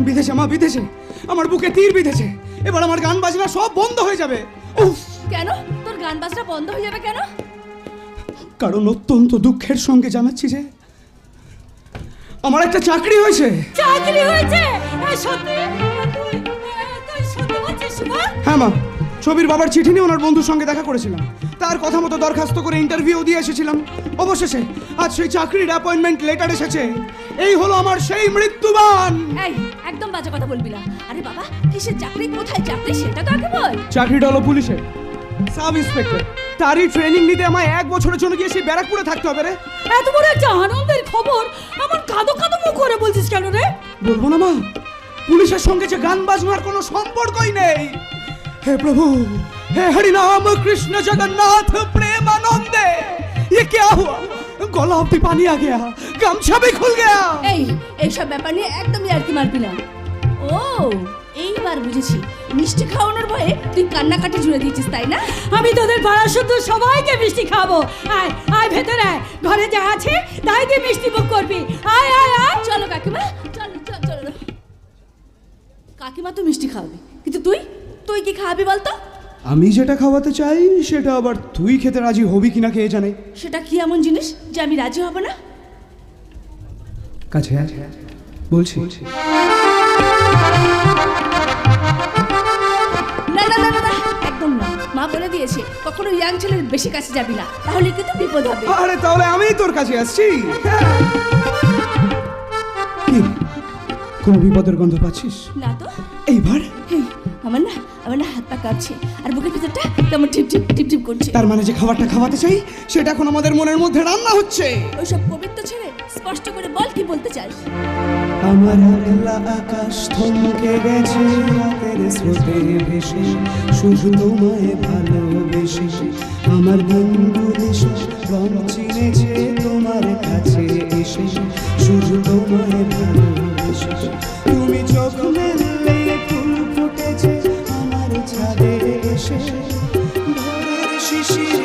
বিঁধেছে মা বিদেশে। আমার বুকে তীর বিঁধেছে। এবার আমার গান বাজনা সব বন্ধ হয়ে যাবে। উফ। কেন? তোর গান বাজনা বন্ধ হয়ে যাবে কেন? কারণ অত্যন্ত দুঃখের সঙ্গে জানাচ্ছি যে আমার একটা চাকরি হয়েছে। চাকরি হয়েছে? সত্যি? সত্যি বলছিস শুভ? হ্যাঁ মা। ছবির বাবার চিঠি নিয়ে ওনার বন্ধুর সঙ্গে দেখা করেছিলাম। তার কথা মতো দরখাস্ত করে ইন্টারভিউ দিয়ে এসেছিলাম। অবশেষে আজ সেই চাকরির অ্যাপয়েন্টমেন্ট লেটার এসেছে। এই হলো আমার সেই মৃত্যুবান। এই একদম বাজে কথা বলবি না আরে বাবা কিসের চাকরি কোথায় চাকরি সেটা তো আগে বল চাকরিটা হলো পুলিশে সাব ইন্সপেক্টর তারই ট্রেনিং নিতে আমায় এক বছরের জন্য গিয়ে সেই ব্যারাকপুরে থাকতে হবে রে এত বড় একটা আনন্দের খবর আমার কাদো কাদো মুখ করে বলছিস কেন রে বলবো না মা পুলিশের সঙ্গে যে গান বাজনার কোনো সম্পর্কই নেই হে প্রভু হে হরি নাম কৃষ্ণ জগন্নাথ প্রেমানন্দে ये क्या हुआ गला অব্দি পানি आ गया গামছা भी खुल गया এই এইসব ব্যাপার নিয়ে একদমই আর কি মারবি না ও এইবার বুঝেছি মিষ্টি খাওয়ানোর ভয়ে তুই কান্নাকাটি জুড়ে দিয়েছিস তাই না আমি তোদের পাড়া শুধু সবাইকে মিষ্টি খাবো আয় আয় ভেতরে আয় ঘরে যা আছে তাই দিয়ে মিষ্টি মুখ করবি আয় আয় আয় চলো কাকিমা চলো চলো চলো কাকিমা তো মিষ্টি খাওয়াবে কিন্তু তুই তুই কি খাওয়াবি বলতো আমি যেটা খাওয়াতে চাই সেটা আবার তুই খেতে রাজি হবি কিনা কে জানে? সেটা কি এমন জিনিস যে আমি রাজি হব না? কাছে। বলছি। না না না না না একদম না। মা বলে দিয়েছে কখনো ইয়াং ছেলের বেশি কাছে যাবি না। তাহলে কিন্তু বিপদ হবে। আরে তাহলে আমি তোর কাছে আসছি? কি? কোনো বিপদের গন্ধ পাচ্ছিস? না তো। এইবার? হেই, আমার না আমার না হাত পা কাঁপছে আর বুকের ভিতরটা কেমন টিপ টিপ টিপ টিপ করছে। তার মানে যে খাবারটা খাওয়াতে চাই সেটা এখন আমাদের মনের মধ্যে রান্না হচ্ছে। ওইসব কবিত্ব ছেড়ে স্পষ্ট করে বল কি বলতে চাস? আমার একলা আকাশ থমকে গেছে রাতের স্রোতে ভেসে শুধু তোমায় ভালোবেসে। আমার বন্ধু দেশে রং চিনেছে তোমার কাছে এসে শুধু তোমায় ভালোবেসে। তুমি চোখ এসে ভোরের শিশির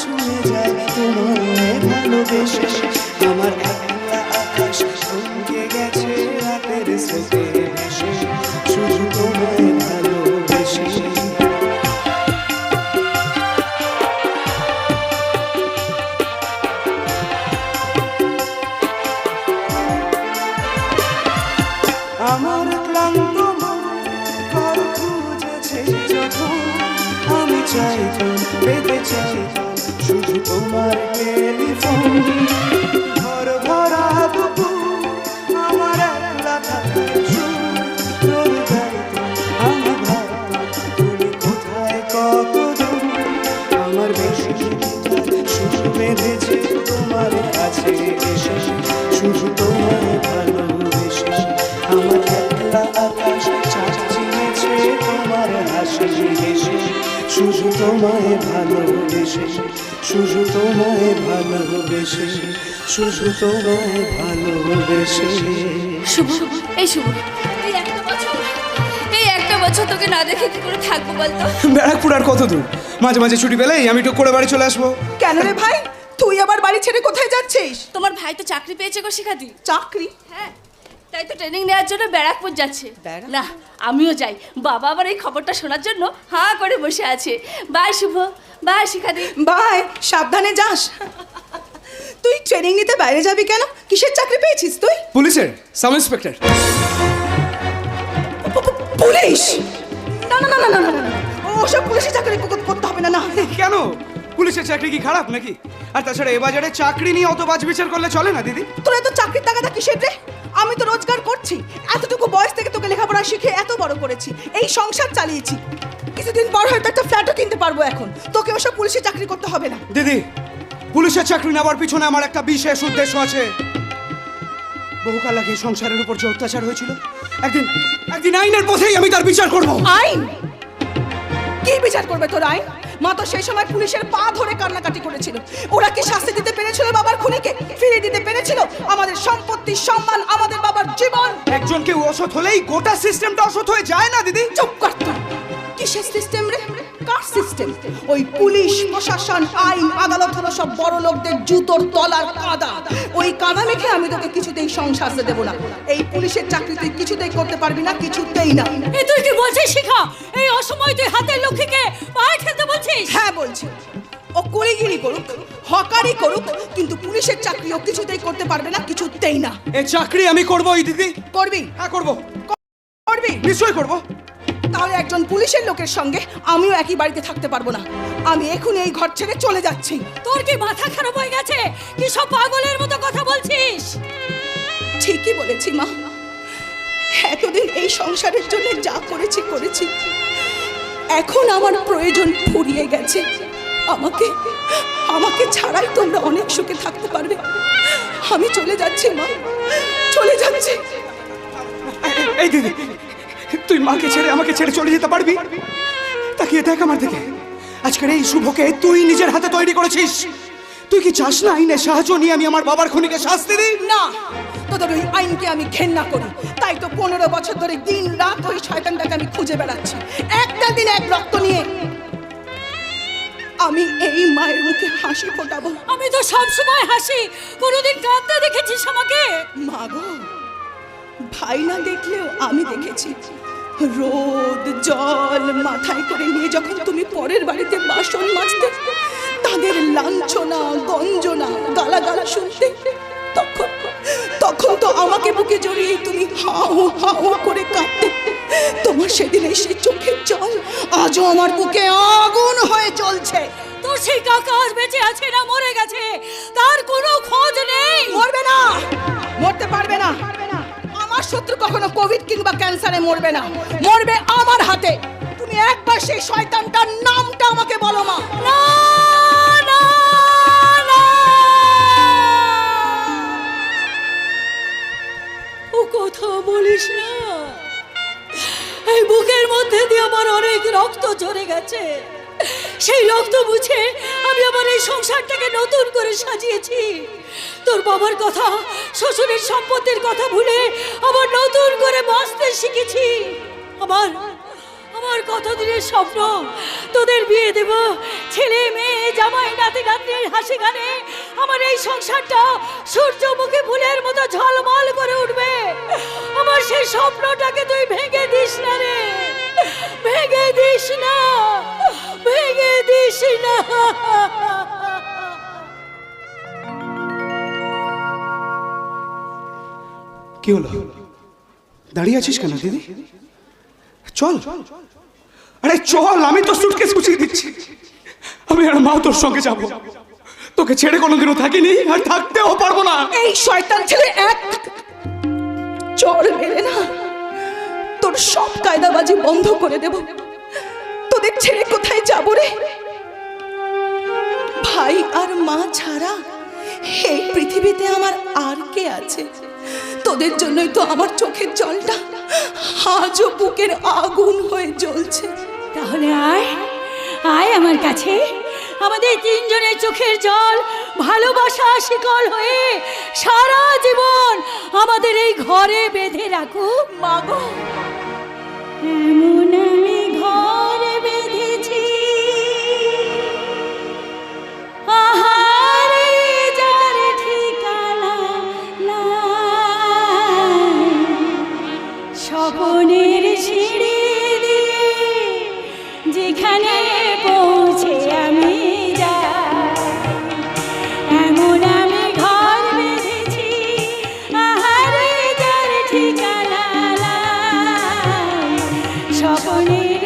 ছুঁয়ে যায় তোমায় ভালোবেসে। আমার শুধু তোমায় ভালোবেসে শুধু তোমায় ভালোবেসে শুধু তোমায় ভালোবেসে। শুভ এই শুভ একটা বছর বছর তোকে না দেখে কি করে থাকব বলতো? ব্যারাকপুর আর কত দূর? মাঝে মাঝে ছুটি পেলেই আমি টুক করে বাড়ি চলে আসব। কেন রে ভাই? তুই আবার বাড়ি ছেড়ে কোথায় যাচ্ছিস? তোমার ভাই তো চাকরি পেয়েছে গো শিখাদি চাকরি? হ্যাঁ। তাই তো ট্রেনিং নেওয়ার জন্য ব্যারাকপুর যাচ্ছে না আমিও যাই বাবা আবার এই খবরটা শোনার জন্য হাঁ করে বসে আছে বাই শুভ বাই শিখাদি বাই সাবধানে যাস তুই ট্রেনিং নিতে বাইরে যাবি কেন কিসের চাকরি পেয়েছিস তুই পুলিশের সাব ইন্সপেক্টর পুলিশ না না না না না না ওসব পুলিশের চাকরি কর- করতে হবে না না কেন পুলিশের চাকরি কি খারাপ নাকি? আর তাছাড়া এ বাজারে চাকরি নিয়ে অত বাজ বিচার করলে চলে না দিদি? তোর এত চাকরির টাকাটা কিসের রে? আমি তো রোজগার করছি। এতটুকু বয়স থেকে তোকে লেখাপড়া শিখে এত বড় করেছি। এই সংসার চালিয়েছি। কিছুদিন পর হয়তো একটা ফ্ল্যাটও কিনতে পারব এখন। তোকে ওসব পুলিশের চাকরি করতে হবে না। দিদি পুলিশের চাকরি নেওয়ার পিছনে আমার একটা বিশেষ উদ্দেশ্য আছে। বহুকাল আগে সংসারের উপর যে অত্যাচার হয়েছিল একদিন একদিন আইনের পথেই আমি তার বিচার করব। আইন? কি বিচার করবে তোর আইন? মা তো সেই সময় পুলিশের পা ধরে কান্নাকাটি করেছিল। ওরা কি শাস্তি দিতে পেরেছিল বাবার খুনিকে? ফিরিয়ে দিতে পেরেছিল? আমাদের সম্পত্তি সম্মান আমাদের বাবার জীবন। একজন কেউ অসৎ হলেই গোটা সিস্টেমটা অসৎ হয়ে যায় না দিদি। চুপ কর তুই। কিসের সিস্টেম রে? কার সিস্টেম? ওই পুলিশ প্রশাসন আইন আদালত হলো সব বড় লোকদের জুতোর তলার কাদা। ওই কাদা মেখে আমি তোকে কিছুতেই সংসার দেবো না। এই পুলিশের চাকরি তুই কিছুতেই করতে পারবি না কিছুতেই না। এ তুই কি বলছিস শিখা? এই অসময় তুই হাতের লক্ষ্মীকে পায়ে বলছিস হ্যাঁ বলছি। ও কুড়িগিরি করুক হকারি করুক কিন্তু পুলিশের চাকরি ও কিছুতেই করতে পারবে না কিছুতেই না। এই চাকরি আমি করব এই দিদি। করবি? হ্যাঁ করব। করবি? নিশ্চয়ই করব। তাহলে একজন পুলিশের লোকের সঙ্গে আমিও একই বাড়িতে থাকতে পারব না। আমি এখনই এই ঘর ছেড়ে চলে যাচ্ছি। তোর কি মাথা খারাপ হয়ে গেছে? কি সব পাগলের মতো কথা বলছিস? ঠিকই বলেছি মা। এতদিন এই সংসারের জন্য যা করেছি করেছি। এখন আমার প্রয়োজন ফুরিয়ে গেছে। আমাকে আমাকে ছাড়াই তোমরা অনেক সুখে থাকতে পারবে। আমি চলে যাচ্ছি মা। চলে যাচ্ছি। এই দিদি তুই মাকে ছেড়ে আমাকে ছেড়ে চলে যেতে পারবি? তাকিয়ে দেখ আমার দিকে। আজকের এই শুভকে তুই নিজের হাতে তৈরি করেছিস। তুই কি চাস না আইনের সাহায্য নিয়ে আমি আমার বাবার খুনিকে শাস্তি দিই? না। তোদের ওই আইনকে আমি ঘেন্না করি। তাই তো পনেরো বছর ধরে দিন রাত ওই শয়তানটাকে আমি খুঁজে বেড়াচ্ছি। একটা দিন এক রক্ত নিয়ে আমি এই মায়ের মুখে হাসি ফোটাবো। আমি তো সব সময় হাসি। কোনোদিন কাঁদতে দেখেছিস আমাকে? মাগো ভাই না দেখলেও আমি দেখেছি। রোদ জল মাথায় করে নিয়ে যখন তুমি পরের বাড়িতে বাসন মাজতে তাদের লাঞ্ছনা গঞ্জনা গালাগালা শুনতে তখন তখন তো আমাকে বুকে জড়িয়ে তুমি হাও হাও করে কাঁদতে। তোমার সেদিন এসে চোখের জল আজও আমার বুকে আগুন হয়ে চলছে। তোর সেই কাকা আর বেঁচে আছে না মরে গেছে? তার কোনো খোঁজ নেই। মরবে না। মরতে পারবে না। আমার শত্রু কখনো কোভিড কিংবা ক্যান্সারে মরবে না। মরবে আমার হাতে। তুমি একবার সেই শয়তানটার নামটা আমাকে বলো মা। না! ঝরে গেছে। সেই রক্ত মুছে আমি আমার এই সংসারটাকে নতুন করে সাজিয়েছি। তোর বাবার কথা, শ্বশুরের সম্পত্তির কথা ভুলে আবার নতুন করে বাঁচতে শিখেছি। আমার আমার কতদিনের স্বপ্ন? তোদের বিয়ে দেব, ছেলে, মেয়ে, জামাই, নাতি, নাতনির হাসি গানে আমার এই সংসারটা সূর্যমুখী ফুলের মতো ঝলমল করে উঠবে। আমার সেই স্বপ্নটাকে তুই ভেঙে দিস না রে। দিস না ভেঙে দিস না। কি হলো? দাঁড়িয়ে আছিস কেন দিদি? চল। আরে চল আমি তো সুটকেস গুছিয়ে দিচ্ছি। আমি আর মা তোর সঙ্গে যাব। তোকে ছেড়ে কোনোদিনও থাকিনি আর থাকতেও পারব না। এই শয়তান ছেলে এক। চর মেরে না। তোর সব কায়দাবাজি বন্ধ করে দেব। তোদের ছেড়ে কোথায় যাব রে? ভাই আর মা ছাড়া এই পৃথিবীতে আমার আর কে আছে? তোদের জন্যই তো আমার চোখের জলটা আজও বুকের আগুন হয়ে জ্বলছে। তাহলে আয় আয় আমার কাছে। আমাদের তিনজনের চোখের জল ভালোবাসা শিকল হয়ে সারা জীবন আমাদের এই ঘরে বেঁধে রাখুক। মাগো এমন আমি ঘরে স্বপনে